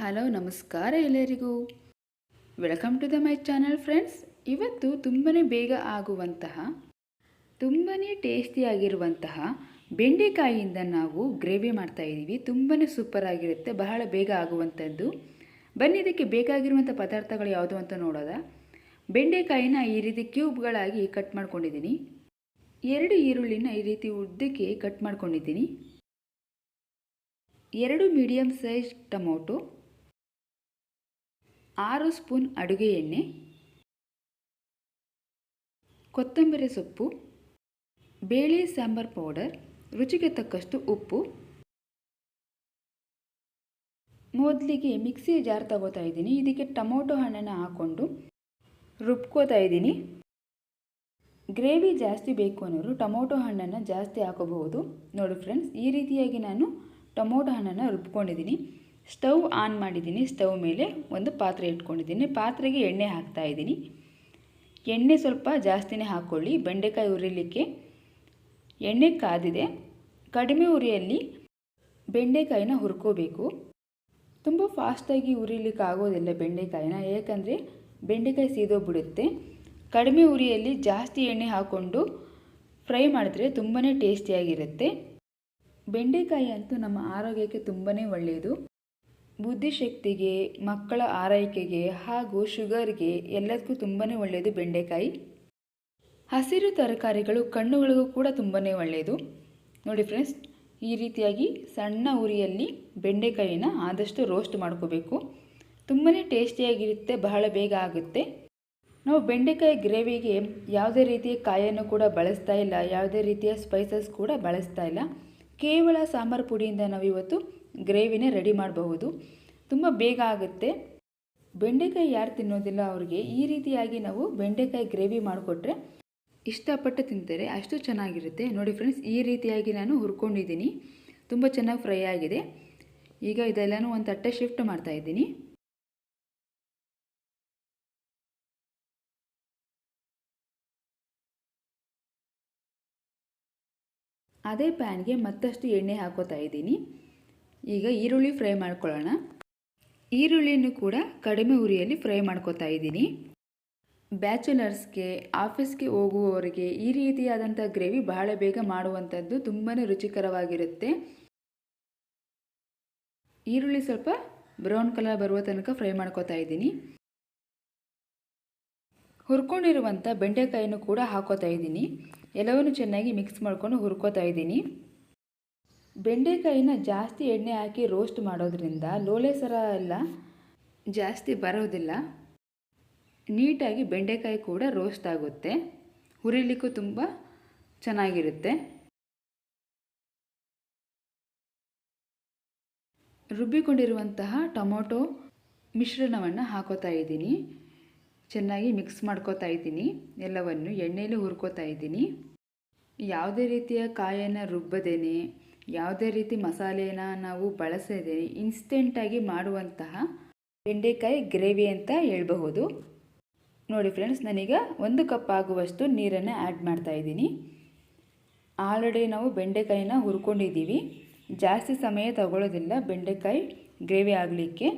Hello, ನಮಸ್ಕಾರ ಎಲ್ಲರಿಗೂ. Welcome to the my channel friends ಇವತ್ತು ತುಂಬಾ ಬೇಗ ಆಗುವಂತಹ ತುಂಬಾ ಟೇಸ್ಟಿಯಾಗಿರುವಂತಹ ಬೆಂಡೆಕಾಯಿಯಿಂದ ನಾವು ಗ್ರೇವಿ ಮಾಡ್ತಾ ಇದ್ದೀವಿ. ತುಂಬಾ ಸೂಪರ್ ಆಗಿರುತ್ತೆ, ಬಹಳ ಬೇಗ ಆಗುವಂಥದ್ದು. ಬನ್ನಿ, ಇದಕ್ಕೆ ಬೇಕಾಗಿರುವಂಥ ಪದಾರ್ಥಗಳು ಯಾವುದು ಅಂತ ನೋಡೋದ. ಬೆಂಡೆಕಾಯಿನ ಈ ರೀತಿ ಕ್ಯೂಬ್ಗಳಾಗಿ ಕಟ್ ಮಾಡ್ಕೊಂಡಿದ್ದೀನಿ. ಎರಡು ಈರುಳ್ಳಿನ ಈ ರೀತಿ ಉದ್ದಕ್ಕೆ ಕಟ್ ಮಾಡ್ಕೊಂಡಿದ್ದೀನಿ. ಎರಡು ಮೀಡಿಯಮ್ ಸೈಜ್ ಟೊಮೊಟೊ ಆರು ಸ್ಪೂನ್ ಅಡುಗೆ ಎಣ್ಣೆ, ಕೊತ್ತಂಬರಿ ಸೊಪ್ಪು, ಬೇಳೆ ಸಾಂಬಾರ್ ಪೌಡರ್, ರುಚಿಗೆ ತಕ್ಕಷ್ಟು ಉಪ್ಪು. ಮೊದಲಿಗೆ ಮಿಕ್ಸಿ ಜಾರ್ ತಗೋತಾ ಇದ್ದೀನಿ. ಇದಕ್ಕೆ ಟೊಮೊಟೊ ಹಣ್ಣನ್ನು ಹಾಕ್ಕೊಂಡು ರುಬ್ಕೋತಾ ಇದ್ದೀನಿ. ಗ್ರೇವಿ ಜಾಸ್ತಿ ಬೇಕು ಅನ್ನೋರು ಟೊಮೊಟೊ ಹಣ್ಣನ್ನು ಜಾಸ್ತಿ ಹಾಕೋಬಹುದು. ನೋಡಿ ಫ್ರೆಂಡ್ಸ್, ಈ ರೀತಿಯಾಗಿ ನಾನು ಟೊಮೊಟೊ ಹಣ್ಣನ್ನು ರುಬ್ಕೊಂಡಿದ್ದೀನಿ. ಸ್ಟವ್ ಆನ್ ಮಾಡಿದ್ದೀನಿ, ಸ್ಟವ್ ಮೇಲೆ ಒಂದು ಪಾತ್ರೆ ಇಟ್ಕೊಂಡಿದ್ದೀನಿ. ಪಾತ್ರೆಗೆ ಎಣ್ಣೆ ಹಾಕ್ತಾ ಇದ್ದೀನಿ. ಎಣ್ಣೆ ಸ್ವಲ್ಪ ಜಾಸ್ತಿನೇ ಹಾಕ್ಕೊಳ್ಳಿ ಬೆಂಡೆಕಾಯಿ ಉರಿಲಿಕ್ಕೆ ಎಣ್ಣೆ ಕಾದಿದೆ. ಕಡಿಮೆ ಉರಿಯಲ್ಲಿ ಬೆಂಡೆಕಾಯಿನ ಹುರ್ಕೋಬೇಕು. ತುಂಬ ಫಾಸ್ಟಾಗಿ ಉರಿಲಿಕ್ಕೆ ಆಗೋದಿಲ್ಲ ಬೆಂಡೆಕಾಯಿನ ಏಕೆಂದರೆ ಬೆಂಡೆಕಾಯಿ ಸೀದೋಗ್ಬಿಡುತ್ತೆ. ಕಡಿಮೆ ಉರಿಯಲ್ಲಿ ಜಾಸ್ತಿ ಎಣ್ಣೆ ಹಾಕ್ಕೊಂಡು ಫ್ರೈ ಮಾಡಿದ್ರೆ ತುಂಬಾ ಟೇಸ್ಟಿಯಾಗಿರುತ್ತೆ. ಬೆಂಡೆಕಾಯಿ ಅಂತೂ ನಮ್ಮ ಆರೋಗ್ಯಕ್ಕೆ ತುಂಬಾ ಒಳ್ಳೆಯದು. ಬುದ್ಧಿಶಕ್ತಿಗೆ, ಮಕ್ಕಳ ಆರೈಕೆಗೆ ಹಾಗೂ ಶುಗರ್ಗೆ ಎಲ್ಲದಕ್ಕೂ ತುಂಬಾ ಒಳ್ಳೆಯದು ಬೆಂಡೆಕಾಯಿ. ಹಸಿರು ತರಕಾರಿಗಳು ಕಣ್ಣುಗಳಿಗೂ ಕೂಡ ತುಂಬಾ ಒಳ್ಳೆಯದು ನೋಡಿ ಫ್ರೆಂಡ್ಸ್, ಈ ರೀತಿಯಾಗಿ ಸಣ್ಣ ಉರಿಯಲ್ಲಿ ಬೆಂಡೆಕಾಯಿನ ಆದಷ್ಟು ರೋಸ್ಟ್ ಮಾಡ್ಕೋಬೇಕು. ತುಂಬಾ ಟೇಸ್ಟಿಯಾಗಿರುತ್ತೆ, ಬಹಳ ಬೇಗ ಆಗುತ್ತೆ. ನಾವು ಬೆಂಡೆಕಾಯಿ ಗ್ರೇವಿಗೆ ಯಾವುದೇ ರೀತಿಯ ಕಾಯನ್ನು ಕೂಡ ಬಳಸ್ತಾ ಇಲ್ಲ, ಯಾವುದೇ ರೀತಿಯ ಸ್ಪೈಸಸ್ ಕೂಡ ಬಳಸ್ತಾ ಇಲ್ಲ. ಕೇವಲ ಸಾಂಬಾರು ಪುಡಿಯಿಂದ ನಾವು ಇವತ್ತು ಗ್ರೇವಿನೇ ರೆಡಿ ಮಾಡಬಹುದು. ತುಂಬ ಬೇಗ ಆಗುತ್ತೆ. ಬೆಂಡೆಕಾಯಿ ಯಾರು ತಿನ್ನೋದಿಲ್ಲ ಅವ್ರಿಗೆ, ಈ ರೀತಿಯಾಗಿ ನಾವು ಬೆಂಡೆಕಾಯಿ ಗ್ರೇವಿ ಮಾಡಿಕೊಟ್ರೆ ಇಷ್ಟಪಟ್ಟು ತಿಂತಾರೆ. ಅಷ್ಟು ಚೆನ್ನಾಗಿರುತ್ತೆ. ನೋಡಿ ಫ್ರೆಂಡ್ಸ್ ಈ ರೀತಿಯಾಗಿ ನಾನು ಹುರ್ಕೊಂಡಿದ್ದೀನಿ. ತುಂಬ ಚೆನ್ನಾಗಿ ಫ್ರೈ ಆಗಿದೆ. ಈಗ ಇದೆಲ್ಲನೂ ಒಂದು ತಟ್ಟೆ ಶಿಫ್ಟ್ ಮಾಡ್ತಾ ಅದೇ ಪ್ಯಾನ್ಗೆ ಮತ್ತಷ್ಟು ಎಣ್ಣೆ ಹಾಕೋತಾ ಇದ್ದೀನಿ. ಈಗ ಈರುಳ್ಳಿ ಫ್ರೈ ಮಾಡ್ಕೊಳ್ಳೋಣ. ಈರುಳ್ಳಿಯನ್ನು ಕೂಡ ಕಡಿಮೆ ಉರಿಯಲ್ಲಿ ಫ್ರೈ ಮಾಡ್ಕೋತಾ ಇದ್ದೀನಿ. ಬ್ಯಾಚುಲರ್ಸ್ಗೆ, ಆಫೀಸ್ಗೆ ಹೋಗುವವರಿಗೆ ಈ ರೀತಿಯಾದಂಥ ಗ್ರೇವಿ ಬಹಳ ಬೇಗ ಮಾಡುವಂಥದ್ದು ತುಂಬಾ ರುಚಿಕರವಾಗಿರುತ್ತೆ. ಈರುಳ್ಳಿ ಸ್ವಲ್ಪ ಬ್ರೌನ್ ಕಲರ್ ಬರುವ ತನಕ ಫ್ರೈ ಮಾಡ್ಕೋತಾ ಇದ್ದೀನಿ. ಹುರ್ಕೊಂಡಿರುವಂಥ ಬೆಂಡೆಕಾಯಿನೂ ಕೂಡ ಹಾಕೋತಾ ಇದ್ದೀನಿ. ಎಲ್ಲವನ್ನು ಚೆನ್ನಾಗಿ ಮಿಕ್ಸ್ ಮಾಡ್ಕೊಂಡು ಹುರ್ಕೋತಾ ಇದ್ದೀನಿ. ಬೆಂಡೆಕಾಯಿನ ಜಾಸ್ತಿ ಎಣ್ಣೆ ಹಾಕಿ ರೋಸ್ಟ್ ಮಾಡೋದ್ರಿಂದ ಲೋಳೆ ಸರ ಎಲ್ಲ ಜಾಸ್ತಿ ಬರೋದಿಲ್ಲ. ನೀಟಾಗಿ ಬೆಂಡೆಕಾಯಿ ಕೂಡ ರೋಸ್ಟ್ ಆಗುತ್ತೆ. ಹುರಿಲಿಕ್ಕೂ ತುಂಬ ಚೆನ್ನಾಗಿರುತ್ತೆ. ರುಬ್ಬಿಕೊಂಡಿರುವಂತಹ ಟೊಮೊಟೊ ಮಿಶ್ರಣವನ್ನು ಹಾಕೋತಾ ಇದ್ದೀನಿ. ಚೆನ್ನಾಗಿ ಮಿಕ್ಸ್ ಮಾಡ್ಕೋತಾ ಇದ್ದೀನಿ. ಎಲ್ಲವನ್ನು ಎಣ್ಣೆಯಲ್ಲಿ ಹುರ್ಕೋತಾ ಇದ್ದೀನಿ. ಯಾವುದೇ ರೀತಿಯ ಕಾಯನ್ನು ರುಬ್ಬದೇನೆ, ಯಾವುದೇ ರೀತಿ ಮಸಾಲೆನ ನಾವು ಬಳಸದೇ ಇನ್ಸ್ಟೆಂಟಾಗಿ ಮಾಡುವಂತಹ ಬೆಂಡೆಕಾಯಿ ಗ್ರೇವಿ ಅಂತ ಹೇಳಬಹುದು. ನೋಡಿ ಫ್ರೆಂಡ್ಸ್ ನಾನೀಗ ಒಂದು ಕಪ್ ಆಗುವಷ್ಟು ನೀರನ್ನು ಆ್ಯಡ್ ಮಾಡ್ತಾ ಇದ್ದೀನಿ. ಆಲ್ರೆಡಿ ನಾವು ಬೆಂಡೆಕಾಯಿನ ಹುರ್ಕೊಂಡಿದ್ದೀವಿ. ಜಾಸ್ತಿ ಸಮಯ ತಗೊಳ್ಳೋದಿಲ್ಲ ಬೆಂಡೆಕಾಯಿ ಗ್ರೇವಿ ಆಗಲಿಕ್ಕೆ.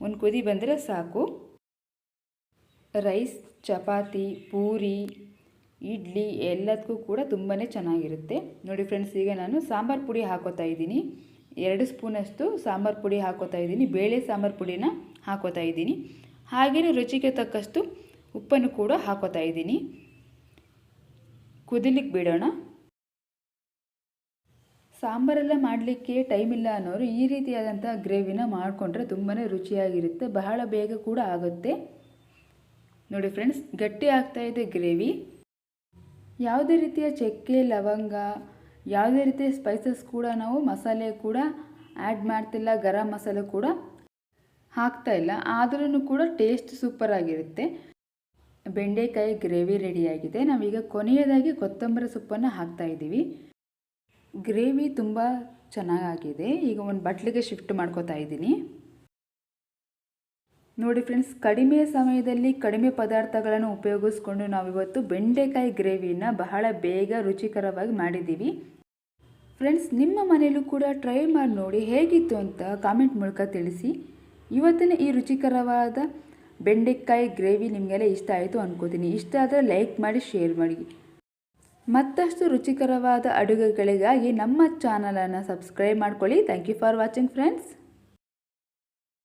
ಒಂದು ಕುದಿ ಬಂದರೆ ಸಾಕು. ರೈಸ್, ಚಪಾತಿ, ಪೂರಿ, ಇಡ್ಲಿ ಎಲ್ಲದಕ್ಕೂ ಕೂಡ ತುಂಬಾ ಚೆನ್ನಾಗಿರುತ್ತೆ. ನೋಡಿ ಫ್ರೆಂಡ್ಸ್ ಈಗ ನಾನು ಸಾಂಬಾರು ಪುಡಿ ಹಾಕೋತಾ ಇದ್ದೀನಿ. ಎರಡು ಸ್ಪೂನಷ್ಟು ಸಾಂಬಾರು ಪುಡಿ ಹಾಕೋತಾ ಇದ್ದೀನಿ. ಬೇಳೆ ಸಾಂಬಾರು ಪುಡಿನ ಹಾಕೋತಾ ಇದ್ದೀನಿ. ಹಾಗೆಯೇ ರುಚಿಗೆ ತಕ್ಕಷ್ಟು ಉಪ್ಪನ್ನು ಕೂಡ ಹಾಕೋತಾ ಇದ್ದೀನಿ. ಕುದಿಲಿಕ್ಕೆ ಬಿಡೋಣ. ಸಾಂಬಾರೆಲ್ಲ ಮಾಡಲಿಕ್ಕೆ ಟೈಮ್ ಇಲ್ಲ ಅನ್ನೋರು ಈ ರೀತಿಯಾದಂಥ ಗ್ರೇವಿನ ಮಾಡಿಕೊಂಡ್ರೆ ತುಂಬಾ ರುಚಿಯಾಗಿರುತ್ತೆ. ಬಹಳ ಬೇಗ ಕೂಡ ಆಗುತ್ತೆ. ನೋಡಿ ಫ್ರೆಂಡ್ಸ್, ಗಟ್ಟಿ ಆಗ್ತಾ ಇದೆ ಗ್ರೇವಿ. ಯಾವುದೇ ರೀತಿಯ ಚಕ್ಕೆ, ಲವಂಗ, ಯಾವುದೇ ರೀತಿಯ ಸ್ಪೈಸಸ್ ಕೂಡ ನಾವು ಮಸಾಲೆ ಕೂಡ ಆ್ಯಡ್ ಮಾಡ್ತಿಲ್ಲ, ಗರಂ ಮಸಾಲೆ ಕೂಡ ಹಾಕ್ತಾ ಇಲ್ಲ. ಆದ್ರೂ ಕೂಡ ಟೇಸ್ಟ್ ಸೂಪರ್ ಆಗಿರುತ್ತೆ. ಬೆಂಡೆಕಾಯಿ ಗ್ರೇವಿ ರೆಡಿಯಾಗಿದೆ ನಾವೀಗ ಕೊನೆಯದಾಗಿ ಕೊತ್ತಂಬರಿ ಸೊಪ್ಪನ್ನು ಹಾಕ್ತಾ ಇದ್ದೀವಿ. ಗ್ರೇವಿ ತುಂಬ ಚೆನ್ನಾಗಾಗಿದೆ. ಈಗ ಒಂದು ಬಟ್ಲಿಗೆ ಶಿಫ್ಟ್ ಮಾಡ್ಕೋತಾ ಇದ್ದೀನಿ. ನೋಡಿ ಫ್ರೆಂಡ್ಸ್, ಕಡಿಮೆ ಸಮಯದಲ್ಲಿ ಕಡಿಮೆ ಪದಾರ್ಥಗಳನ್ನು ಉಪಯೋಗಿಸ್ಕೊಂಡು ನಾವಿವತ್ತು ಬೆಂಡೆಕಾಯಿ ಗ್ರೇವಿನ ಬಹಳ ಬೇಗ ರುಚಿಕರವಾಗಿ ಮಾಡಿದ್ದೀವಿ. ಫ್ರೆಂಡ್ಸ್, ನಿಮ್ಮ ಮನೆಯಲ್ಲೂ ಕೂಡ ಟ್ರೈ ಮಾಡಿ ನೋಡಿ ಹೇಗಿತ್ತು ಅಂತ ಕಾಮೆಂಟ್ ಮೂಲಕ ತಿಳಿಸಿ. ಇವತ್ತಿನ ಈ ರುಚಿಕರವಾದ ಬೆಂಡೆಕಾಯಿ ಗ್ರೇವಿ ನಿಮಗೆಲ್ಲ ಇಷ್ಟ ಆಯಿತು ಅನ್ಕೋತೀನಿ. ಇಷ್ಟ ಆದರೆ ಲೈಕ್ ಮಾಡಿ, ಶೇರ್ ಮಾಡಿ. ಮತ್ತಷ್ಟು ರುಚಿಕರವಾದ ಅಡುಗೆಗಳಿಗಾಗಿ ನಮ್ಮ ಚಾನಲನ್ನು ಸಬ್ಸ್ಕ್ರೈಬ್ ಮಾಡ್ಕೊಳ್ಳಿ. Thank you for watching friends